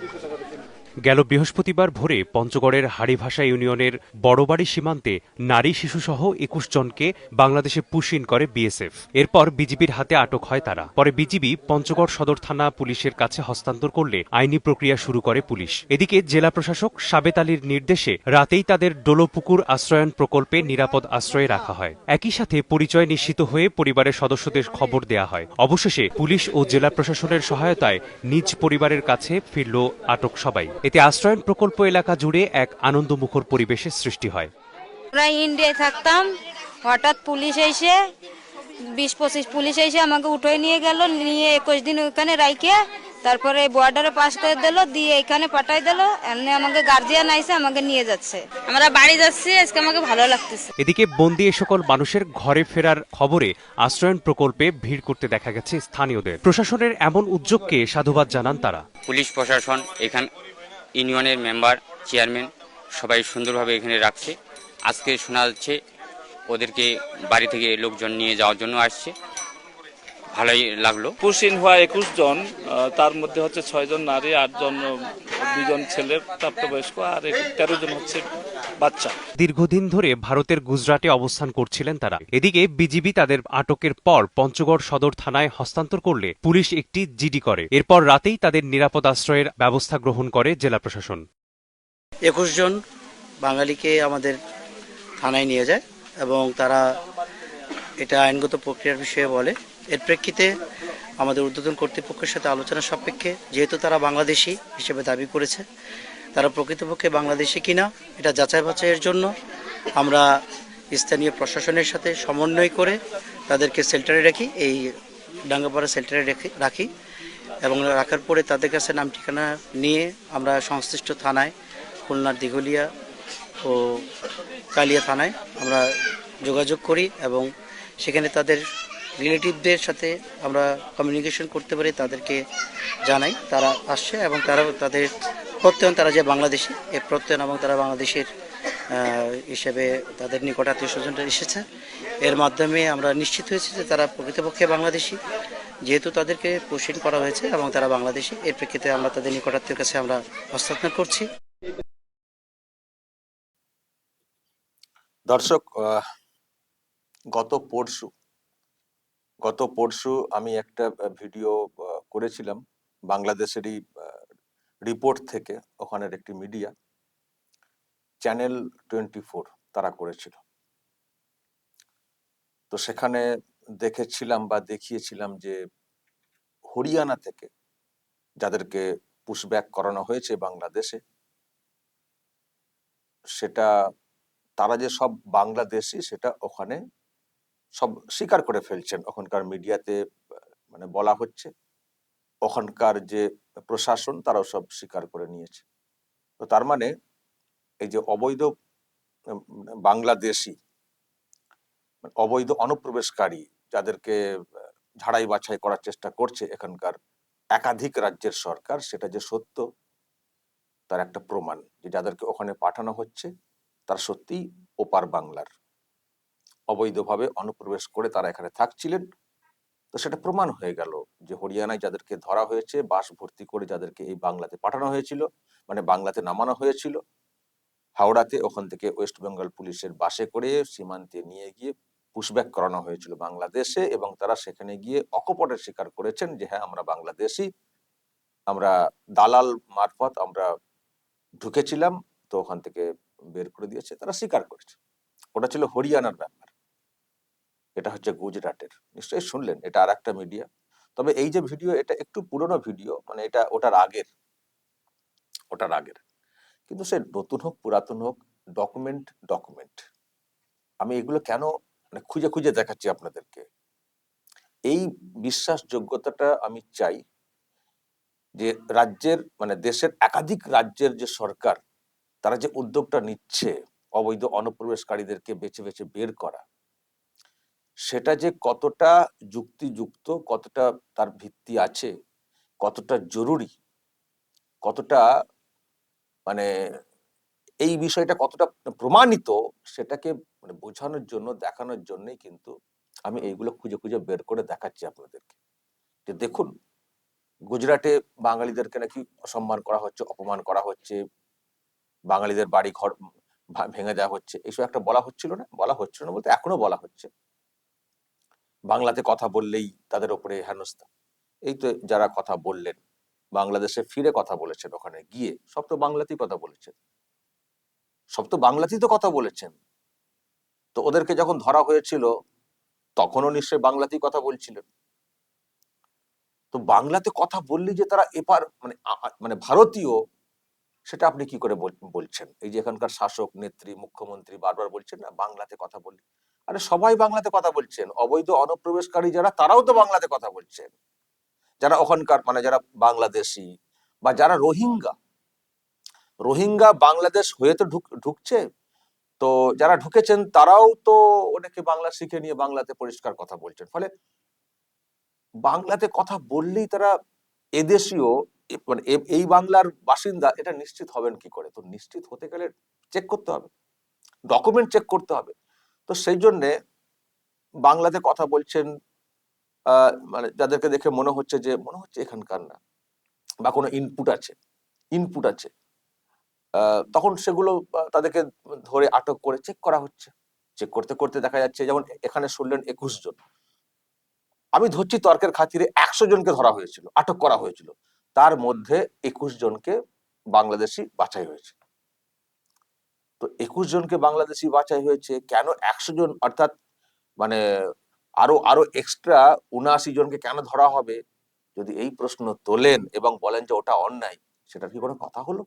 দুশো টাকা গেল বৃহস্পতিবার ভোরে পঞ্চগড়ের হাড়িভাষা ইউনিয়নের বড়বাড়ি সীমান্তে নারী শিশুসহ একুশ জনকে বাংলাদেশে পুশিন করে বিএসএফ। এরপর বিজিবির হাতে আটক হয় তারা। পরে বিজিবি পঞ্চগড় সদর থানা পুলিশের কাছে হস্তান্তর করলে আইনি প্রক্রিয়া শুরু করে পুলিশ। এদিকে জেলা প্রশাসক সাবেত আলীর নির্দেশে রাতেই তাদের ডোলোপুকুর আশ্রয়ন প্রকল্পে নিরাপদ আশ্রয়ে রাখা হয়। একই সাথে পরিচয় নিশ্চিত হয়ে পরিবারের সদস্যদের খবর দেয়া হয়। অবশেষে পুলিশ ও জেলা প্রশাসনের সহায়তায় নিজ পরিবারের কাছে ফিরল আটক সবাই। এতে আশ্রয়ন প্রকল্প এলাকা জুড়ে এক আনন্দমুখর পরিবেশের সৃষ্টি হয়। আমরা ইন্ডিয়ায় থাকতাম হঠাৎ পুলিশ এসে বিশ পঁচিশ পুলিশ এসে আমাকে উঠে নিয়ে গেল নিয়ে একুশ দিন ওখানে রাইকে তারপরে বর্ডারে পাস করে দিল দিয়ে এখানে পাঠাই দিল এমনি আমাকে গার্জিয়ান আইসে আমাকে নিয়ে যাচ্ছে। আমরা বাড়ি যাচ্ছি আজকে আমাকে ভালো লাগতেছে। এদিকে বন্দি এ সকল মানুষের ঘরে ফেরার খবরে আশ্রয়ন প্রকল্পে ভিড় করতে দেখা গেছে স্থানীয়দের। প্রশাসনের এমন উদ্যোগকে সাধুবাদ জানান তারা। পুলিশ প্রশাসন এখান ইউনিয়নের মেম্বার, চেয়ারম্যান, সবাই সুন্দরভাবে এখানে রাখছে। আজকে শোনা যাচ্ছে ওদেরকে বাড়ি থেকে লোকজন নিয়ে যাওয়ার জন্য আসছে। ভালোই লাগল। পুশিন হওয়া একুশ জন তার মধ্যে হচ্ছে ছয় জন নারী আটজন দুজন ছেলে প্রাপ্তবয়স্ক আর তেরো জন হচ্ছে বাচ্চা। দীর্ঘদিন ধরে ভারতের গুজরাটে অবস্থান করছিলেন তারা। এদিকে বিজিবি তাদের আটকের পর পঞ্চগড় সদর থানায় হস্তান্তর করলে পুলিশ একটি জিডি করে। এরপর রাতেই তাদের নিরাপদ আশ্রয়ের ব্যবস্থা গ্রহণ করে জেলা প্রশাসন। একুশ জন বাঙালিকে আমাদের থানায় নিয়ে যায় এবং তারা এটা আইনগত প্রক্রিয়ার বিষয়ে বলে। এর প্রেক্ষিতে আমাদের ঊর্ধ্বতন কর্তৃপক্ষের সাথে আলোচনা সাপেক্ষে, যেহেতু তারা বাংলাদেশি হিসেবে দাবি করেছে, তারা প্রকৃতপক্ষে বাংলাদেশি কিনা, এটা যাচাই বাছাইয়ের জন্য আমরা স্থানীয় প্রশাসনের সাথে সমন্বয় করে তাদেরকে সেল্টারে রাখি, এই ডাঙ্গাপাড়া সেল্টারে রেখে এবং রাখার পরে তাদের কাছে নাম ঠিকানা নিয়ে আমরা সংশ্লিষ্ট থানায়, খুলনার দিঘলিয়া ও কালিয়া থানায় আমরা যোগাযোগ করি এবং সেখানে তাদের রিলেটিভদের সাথে আমরা কমিউনিকেশন করতে পারি, তাদেরকে জানাই তারা আসছে এবং তারা তাদের প্রত্যয়ন, তারা যে বাংলাদেশি এই প্রত্যয়ন এবং তারা বাংলাদেশের হিসেবে তাদের নিকট আত্মীয় স্বজনরা এসেছে। এর মাধ্যমে আমরা নিশ্চিত হয়েছি যে তারা প্রকৃতপক্ষে বাংলাদেশি, যেহেতু তাদেরকে পোষণ করা হয়েছে এবং তারা বাংলাদেশি, এর প্রেক্ষিতে আমরা তাদের নিকটাত্মীয় কাছে আমরা হস্তান্তর করছি। দর্শক গত পরশু গত পরশু আমি একটা ভিডিও করেছিলাম বাংলাদেশেরই রিপোর্ট থেকে, ওখানের একটি মিডিয়া চ্যানেল টোয়েন্টি ফোর তারা করেছিল। তো সেখানে দেখেছিলাম বা দেখিয়েছিলাম যে হরিয়ানা থেকে যাদেরকে পুশব্যাক করানো হয়েছে বাংলাদেশে, সেটা তারা যে সব বাংলাদেশি সেটা ওখানে সব স্বীকার করে ফেলছেন। ওখানকার মিডিয়াতে মানে বলা হচ্ছে, ওখানকার যে প্রশাসন তারাও সব স্বীকার করে নিয়েছে। তো তার মানে এই যে অবৈধ বাংলাদেশি মানে অবৈধ অনুপ্রবেশকারী যাদেরকে ঝাড়াই বাছাই করার চেষ্টা করছে এখানকার একাধিক রাজ্যের সরকার, সেটা যে সত্য, তার একটা প্রমাণ যে যাদেরকে ওখানে পাঠানো হচ্ছে, তারা সত্যিই ওপার বাংলার। অবৈধভাবে অনুপ্রবেশ করে তারা এখানে থাকছিলেন। তো সেটা প্রমাণ হয়ে গেল যে হরিয়ানায় যাদেরকে ধরা হয়েছে বাস ভর্তি করে যাদেরকে এই বাংলাতে পাঠানো হয়েছিল মানে বাংলাতে নামানো হয়েছিল, হাওড়াতে ওখান থেকে ওয়েস্ট বেঙ্গল পুলিশের বাসে করে সীমান্তে নিয়ে গিয়ে পুশব্যাক করানো হয়েছিল বাংলাদেশে এবং তারা সেখানে গিয়ে অকপটের স্বীকার করেছেন যে হ্যাঁ আমরা বাংলাদেশি, আমরা দালাল মারফত আমরা ঢুকেছিলাম, তো ওখান থেকে বের করে দিয়েছে, তারা স্বীকার করেছে। ওটা ছিল হরিয়ানার ব্যাপার। এটা হচ্ছে গুজরাটের। নিশ্চয়ই শুনলেন, এটা আর একটা মিডিয়া তবে এই যে ভিডিও এটা একটু পুরনো ভিডিও মানে এটা ওটার আগের ওটার আগের। কিন্তু সে নতুন হোক, পুরাতন হোক ডকুমেন্ট ডকুমেন্ট আমি এগুলো কেন মানে খুঁজে খুঁজে দেখাচ্ছি আপনাদেরকে। এই বিশ্বাসযোগ্যতাটা আমি চাই যে রাজ্যের মানে দেশের একাধিক রাজ্যের যে সরকার, তারা যে উদ্যোগটা নিচ্ছে অবৈধ, অনুপ্রবেশকারীদেরকে বেছে বেছে বের করা সেটা যে কতটা যুক্তিযুক্ত, কতটা তার ভিত্তি আছে, কতটা জরুরি, কতটা মানে এই বিষয়টা কতটা প্রমাণিত, সেটাকে মানে বোঝানোর জন্য, দেখানোর জন্যই কিন্তু আমি এইগুলো খুঁজে খুঁজে বের করে দেখাচ্ছি আপনাদেরকে। যে দেখুন, গুজরাটে বাঙালিদেরকে নাকি অসম্মান করা হচ্ছে, অপমান করা হচ্ছে, বাঙালিদের বাড়ি ঘর ভেঙে দেওয়া হচ্ছে এইসব একটা বলা হচ্ছিল না? বলা হচ্ছিল না বলতে এখনও বলা হচ্ছে। বাংলাতে কথা বললেই তাদের ওপরে হেনস্থা। এই তো যারা কথা বললেন, বাংলাদেশে ফিরে কথা বলেছেন ওখানে, গিয়ে সব তো বাংলাতেই কথা বলেছেন। সব তো বাংলাতেই তো কথা বলেছেন। তো ওদেরকে যখন ধরা হয়েছিল, তখনও নিশ্চয়ই বাংলাতেই কথা বলছিলেন। তো বাংলাতে কথা বললি যে তারা এপার মানে মানে ভারতীয়, সেটা আপনি কি করে বলছেন? এই যে এখানকার শাসক, নেত্রী, মুখ্যমন্ত্রী বারবার বলছেন না, বাংলাতে কথা বললে। আরে সবাই বাংলাতে কথা বলছেন। অবৈধ অনুপ্রবেশকারী যারা, তারাও তো বাংলাতে কথা বলছেন। যারা ওখানকার মানে যারা বাংলাদেশি বা যারা রোহিঙ্গা রোহিঙ্গা বাংলাদেশ হয়ে তো ঢুক- ঢুকছে। তো যারা ঢুকেছেন, তারাও তো অনেকে বাংলা শিখে নিয়ে বাংলাতে পরিষ্কার কথা বলছেন। ফলে বাংলাতে কথা বললেই তারা এদেশীয় মানে এই বাংলার বাসিন্দা, এটা নিশ্চিত হবেন কি করে? তো নিশ্চিত হতে গেলে চেক করতে হবে। ডকুমেন্ট চেক করতে হবে। তো সেই জন্যে বাংলাতে কথা বলছেন মানে যাদেরকে দেখে মনে হচ্ছে যে, মনে হচ্ছে এখানকার না বা কোনো ইনপুট আছে ইনপুট আছে। তখন সেগুলো তাদেরকে ধরে আটক করে চেক করা হচ্ছে। চেক করতে করতে দেখা যাচ্ছে, যেমন এখানে শুনলেন একুশ জন। আমি ধরছি তর্কের খাতিরে একশো জনকে ধরা হয়েছিল, আটক করা হয়েছিল। তার মধ্যে একুশ জনকে বাংলাদেশি বাছাই হয়েছে। তো একুশ জনকে বাংলাদেশি বাছাই হয়েছে, কেন একশো জন অর্থাৎ মানে আরও আরও এক্সট্রা উনআশি জনকে কেন ধরা হবে? যদি এই প্রশ্ন তোলেন এবং বলেন যে ওটা অন্যায়, সেটা কি কোনো কথা হলো?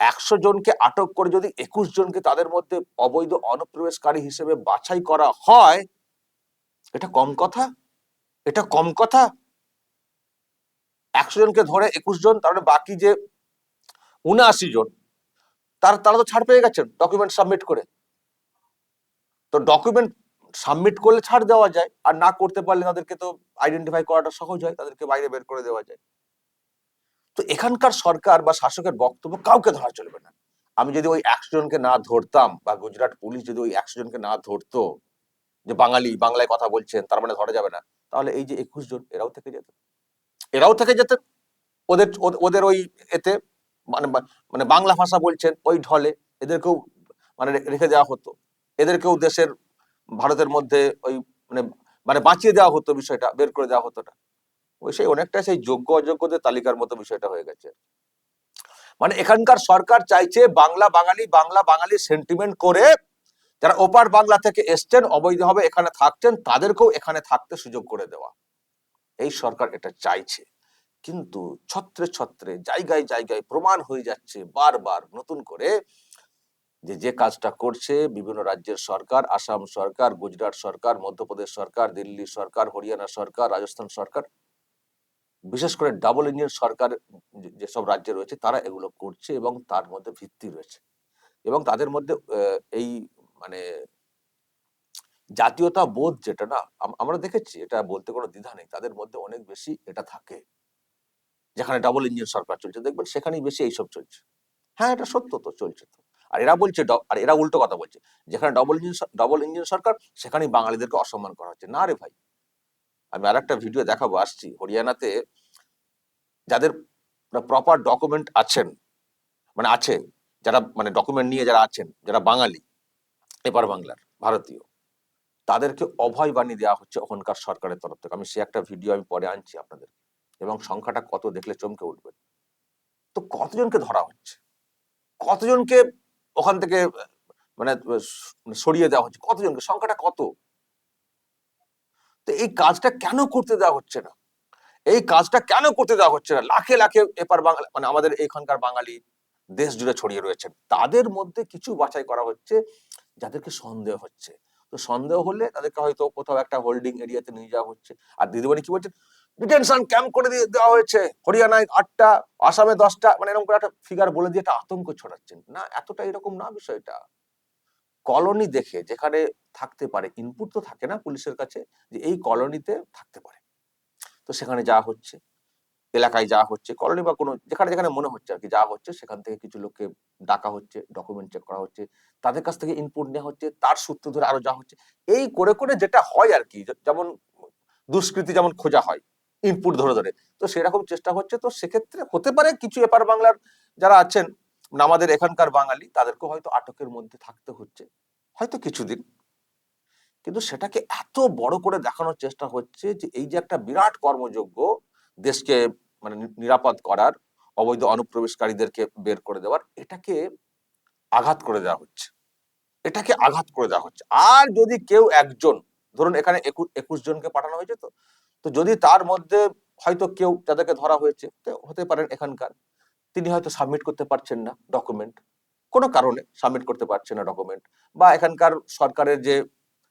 একশো জনকে আটক করে যদি একুশ জনকে তাদের মধ্যে অবৈধ অনুপ্রবেশকারী হিসেবে বাছাই করা হয়, এটা কম কথা? এটা কম কথা? একশো জনকে ধরে একুশ জন, তাহলে বাকি যে উনআশি জন তার তারা তো ছাড় পেয়ে গেছেন ডকুমেন্ট সাবমিট করে। তো ডকুমেন্ট সাবমিট করলে ছাড় দেওয়া যায়, আর না করতে পারলে তাদেরকে তো আইডেন্টিফাই করাটা সহজ হয়, তাদেরকে বাইরে বের করে দেওয়া যায়। তো এখানকার সরকার বা শাসকের বক্তব্য কাউকে ধরা চলবে না। আমি যদি ওই একশো জনকে না ধরতাম বা গুজরাট পুলিশ যদি ওই একশো জনকে না ধরতো, যে বাঙালি বাংলায় কথা বলছেন, তার মানে ধরা যাবে না। তাহলে এই যে একুশ জন, এরাও থেকে যেত এরাও থেকে যেত ওদের ওদের- ওদের ওই এতে মানে মানে বাংলা ভাষা বলছেন ওই ঢলে এদেরকেও মানে রেখে দেওয়া হতো। এদেরকেও দেশের, ভারতের মধ্যে ওই মানে মানে বাঁচিয়ে দেওয়া হতো বিষয়টা, বের করে দেওয়া হতো না ওই সেই অনেকটা সেই যোগ্য অযোগ্যদের তালিকার মতো বিষয়টা হয়ে গেছে। মানে এখানকার সরকার চাইছে বাংলা বাঙালি বাংলা বাঙালি সেন্টিমেন্ট করে যারা ওপার বাংলা থেকে এসছেন, অবৈধভাবে এখানে থাকছেন, তাদেরকেও এখানে থাকতে সুযোগ করে দেওয়া। এই সরকার এটা চাইছে। কিন্তু ছত্রে ছত্রে, জায়গায় জায়গায় প্রমাণ হয়ে যাচ্ছে বারবার নতুন করে যে যে কাজটা করছে বিভিন্ন রাজ্যের সরকার, আসাম সরকার, গুজরাট সরকার, মধ্যপ্রদেশ সরকার, দিল্লি সরকার, হরিয়ানা সরকার, রাজস্থান সরকার, বিশেষ করে ডাবল ইঞ্জিন সরকার যেসব রাজ্যে রয়েছে তারা এগুলো করছে এবং তার মধ্যে ভিত্তি রয়েছে। এবং তাদের মধ্যে এই মানে জাতীয়তা বোধ যেটা না, আম- আমরা দেখেছি এটা বলতে কোনো দ্বিধা নেই, তাদের মধ্যে অনেক বেশি এটা থাকে। যেখানে ডাবল ইঞ্জিন সরকার চলছে, দেখবেন সেখানেই বেশি এইসব চলছে। হ্যাঁ এটা সত্য তো, চলছে তো। আর এরা বলছে আর এরা উল্টো কথা বলছে, যেখানে ডবল ইঞ্জিন ডবল ইঞ্জিন সরকার, সেখানেই বাঙালিদেরকে অসম্মান করা হচ্ছে। না রে ভাই, আমি আর একটা ভিডিও দেখাবো, আসছি। হরিয়ানাতে যাদের প্রপার ডকুমেন্ট আছেন মানে আছে যারা মানে ডকুমেন্ট নিয়ে যারা আছেন, যারা বাঙালি এপার বাংলার, ভারতীয়, তাদেরকে অভয় বাণী দেওয়া হচ্ছে ওখানকার সরকারের তরফ থেকে। আমি সে একটা ভিডিও আমি পরে আনছি আপনাদের এবং সংখ্যাটা কত দেখলে চমকে উঠবেন তো কতজনকে ধরা হচ্ছে? কতজনকে ওখান থেকে মানে সরিয়ে দেওয়া হচ্ছে? কতজনকে? সংখ্যাটা কত? তো এই কাজটা কেন করতে দেওয়া হচ্ছে না? এই কাজটা কেন করতে দেওয়া হচ্ছে না? লাখে লাখে এপার বাংলা মানে আমাদের এখানকার বাঙালি দেশ জুড়ে ছড়িয়ে রয়েছে তাদের মধ্যে কিছু বাছাই করা হচ্ছে যাদেরকে সন্দেহ হচ্ছে। তো সন্দেহ হলে তাদেরকে হয়তো কোথাও একটা হোল্ডিং এরিয়াতে নিয়ে যাওয়া হচ্ছে। আর দিদিমণি কি বলছেন? ডিটেনশন ক্যাম্প করে দিয়ে দেওয়া হয়েছে। হরিয়ানায় আটটা, আসামে দশটা মানে এরকম করে একটা ফিগার বলে দিয়ে একটা আতঙ্ক ছড়াচ্ছেন। না, এতটা এরকম না বিষয়টা। কলোনি দেখে, যেখানে থাকতে পারে ইনপুট তো থাকে না পুলিশের কাছে, যে এই কলোনিতে থাকতে পারে। তো সেখানে যাওয়া হচ্ছে, এলাকায় যাওয়া হচ্ছে, কলোনি বা কোনো, যেখানে যেখানে মনে হচ্ছে আর কি, যা হচ্ছে, সেখান থেকে কিছু লোককে ডাকা হচ্ছে ডকুমেন্ট চেক করা হচ্ছে, তাদের কাছ থেকে ইনপুট নেওয়া হচ্ছে, তার সূত্র ধরে আরও যা হচ্ছে, এই করে করে যেটা হয় আর কি যেমন দুষ্কৃতি যেমন খোঁজা হয় ইনপুট ধরে ধরে। তো সেরকম চেষ্টা হচ্ছে। তো সেক্ষেত্রে হতে পারে কিছু এপার বাংলার যারা আছেন, আমাদের এখানকার বাঙালি তাদেরকে হয়তো আটকের মধ্যে থাকতে হচ্ছে, হয়তো কিছুদিন। কিন্তু সেটাকে এত বড় করে দেখানোর চেষ্টা হচ্ছে যে, এই যে একটা বিরাট কর্মযোগ্য দেশকে মানে নিরাপদ করার, অবৈধ অনুপ্রবেশকারীদেরকে বের করে দেওয়ার, এটাকে আঘাত করে দেওয়া হচ্ছে। এটাকে আঘাত করে দেওয়া হচ্ছে। আর যদি কেউ একজন, ধরুন এখানে একুশ জনকে পাঠানো হয়েছে তো তো যদি তার মধ্যে হয়তো কেউ যাদেরকে ধরা হয়েছে হতে পারেন এখানকার, তিনি হয়তো সাবমিট করতে পারছেন না ডকুমেন্ট কোনো কারণে সাবমিট করতে পারছেন না ডকুমেন্ট বা এখানকার সরকারের যে,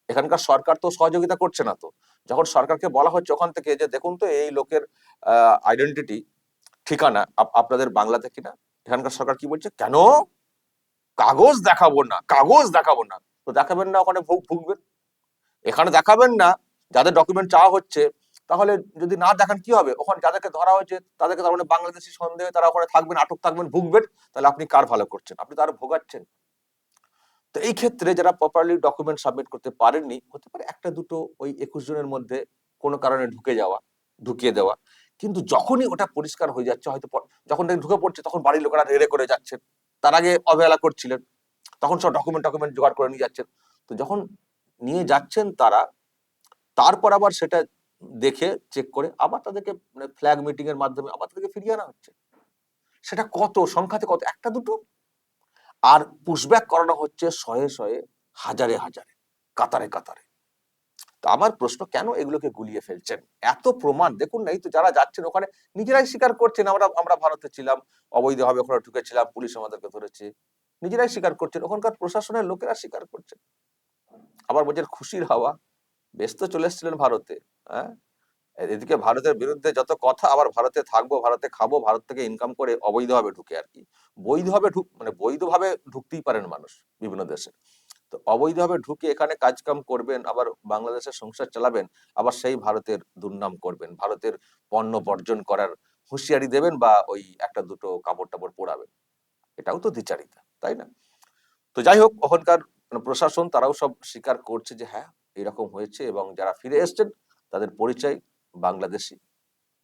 এখানকার সরকার তো সহযোগিতা করছে না তো। যখন সরকারকে বলা হচ্ছে ওখান থেকে যে, দেখুন তো, এই লোকের আইডেন্টিটি ঠিকানা আপ- আপনাদের বাংলাতে কিনা? এখানকার সরকার কি বলছে? কেন? কাগজ দেখাবো না, কাগজ দেখাবো না। তো দেখাবেন না ওখানে ভুগ, ভুগবেন। এখানে দেখাবেন না, যাদের ডকুমেন্ট চাওয়া হচ্ছে তাহলে যদি না দেখান কি হবে? ওখানে যাদেরকে ধরা হয়েছে, তাদেরকে তার মানে বাংলাদেশি সন্দেহে তারা ওখানে থাকবেন, আটক থাকবেন, ভুগবেন, তাহলে আপনি কার ভালো করছেন? আপনি তার ভোগাচ্ছেন। তো এই ক্ষেত্রে যারা প্রপারলি ডকুমেন্ট সাবমিট করতে পারেননি, হতে পারে একটা দুটো ওই একুশ জনের মধ্যে কোনো কারণে ঢুকে যাওয়া, ঢুকিয়ে দেওয়া। কিন্তু যখনই ওটা পরিষ্কার হয়ে যাচ্ছে, হয়তো যখন ঢুকে পড়ছে, তখন বাড়ির লোকেরা রেড়ে করে যাচ্ছেন তার আগে অবহেলা করছিলেন, তখন সব ডকুমেন্ট ডকুমেন্ট জোগাড় করে নিয়ে যাচ্ছেন। তো যখন নিয়ে যাচ্ছেন তারা, তারপর আবার সেটা দেখে চেক করে আবার তাদেরকে মানে ফ্ল্যাগ মিটিং এর মাধ্যমে আবার তাদেরকে ফিরিয়ে আনা হচ্ছে। সেটা কত, সংখ্যাতে কত? একটা দুটো। আর পুশব্যাক করানো হচ্ছে শয়ে শয়ে হাজারে হাজারে, কাতারে কাতারে। তো আমার প্রশ্ন, কেন এগুলোকে গুলিয়ে ফেলছেন? এত প্রমাণ, দেখুন না, এই তো যারা যাচ্ছেন ওখানে, নিজেরাই স্বীকার করছেন, আমরা আমরা ভারতে ছিলাম, অবৈধভাবে ওখানে ঢুকেছিলাম, পুলিশ আমাদেরকে ধরেছে। নিজেরাই স্বীকার করছেন, ওখানকার প্রশাসনের লোকেরা স্বীকার করছেন। আবার বলছেন, খুশির হাওয়া ব্যস্ত চলে এসেছিলেন ভারতে। হ্যাঁ? এদিকে ভারতের বিরুদ্ধে যত কথা, আবার ভারতে থাকব, ভারতে খাব, ভারত থেকে ইনকাম করে অবৈধভাবে ঢুকে আর কি বৈধভাবে ঢুক মানে বৈধভাবে ঢুকতেই পারেন মানুষ বিভিন্ন দেশে। তো অবৈধভাবে ঢুকে এখানে কাজকাম করবেন, আবার বাংলাদেশের সংসার চালাবেন, আবার সেই ভারতের দুর্নাম করবেন, ভারতের পণ্য বর্জন করার হুঁশিয়ারি দেবেন বা ওই একটা দুটো কাপড় টাপড় পোড়াবেন। এটাও তো দ্বিচারিতা, তাই না? তো যাই হোক, ওখানকার মানে প্রশাসন তারাও সব স্বীকার করছে যে হ্যাঁ এরকম হয়েছে এবং যারা ফিরে এসছেন তাদের পরিচয় বাংলাদেশি।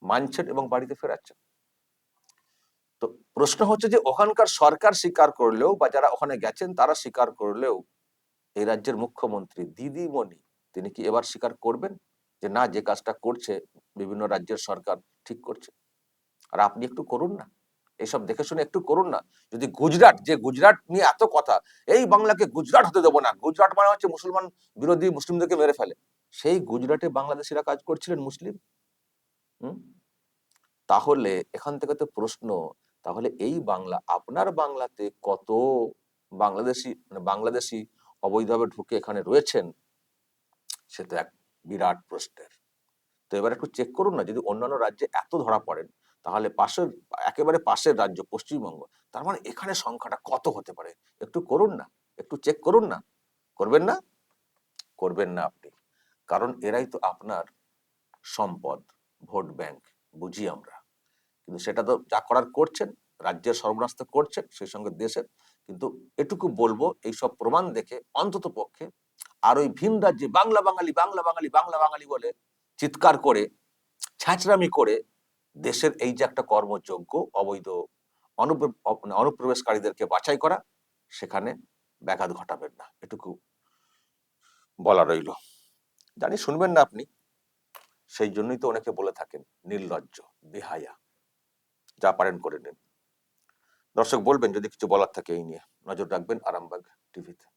মানছেন এবং বাড়িতে ফেরাচ্ছেন। তো প্রশ্ন হচ্ছে যে, ওখানকার সরকার স্বীকার করলেও বা যারা ওখানে গেছেন তারা স্বীকার করলেও এই রাজ্যের মুখ্যমন্ত্রী দিদিমণি, তিনি কি এবার স্বীকার করবেন? যে না, যে কাজটা করছে, বিভিন্ন রাজ্যের সরকার ঠিক করছে। আর আপনি একটু করুন না। এসব দেখে শুনে একটু করুন না। যদি গুজরাট, যে গুজরাট নিয়ে এত কথা, এই বাংলাকে গুজরাট হতে দেবো না। গুজরাট মানে হচ্ছে মুসলমান বিরোধী মুসলিমদেরকে মেরে ফেলে। সেই গুজরাটে বাংলাদেশিরা কাজ করছিলেন মুসলিম? তাহলে এখান থেকে তো প্রশ্ন, তাহলে এই বাংলা, আপনার বাংলাতে কত বাংলাদেশি মানে বাংলাদেশি অবৈধভাবে ঢুকে এখানে রয়েছেন? সে তো এক বিরাট প্রশ্নের। তো এবার একটু চেক করুন না, যদি অন্যান্য রাজ্যে এত ধরা পড়েন, তাহলে পাশের, একেবারে পাশের রাজ্য, পশ্চিমবঙ্গ, তার মানে এখানে সংখ্যাটা কত হতে পারে? একটু করুন না, একটু চেক করুন না। করবেন না? করবেন না আপনি। কারণ এরাই তো আপনার সম্পদ, ভোট ব্যাংক, বুঝি আমরা। কিন্তু সেটা তো যা করার করছেন, রাজ্যের সর্বনাশ তো করছেন, সেই সঙ্গে দেশের। কিন্তু এটুকু বলব, এই সব প্রমাণ দেখে অন্তত পক্ষে আর ওই ভিন রাজ্যে বাংলা বাঙালি বাংলা বাঙালি বাংলা বাঙালি বলে চিৎকার করে, ছ্যাঁচড়ামি করে দেশের এই যে একটা কর্মযোগ্য অবৈধ মানে অনুপ্রবেশকারীদেরকে বাছাই করা, সেখানে ব্যাঘাত ঘটাবেন না। এটুকু বলা রইল। জানি শুনবেন না আপনি। সেই জন্যই তো অনেকে বলে থাকেন, নির্লজ্জ, বেহায়া। যা পারেন করে নিন। দর্শক বলবেন যদি কিছু বলার থাকে এই নিয়ে। নজর রাখবেন আরামবাগ টিভিতে।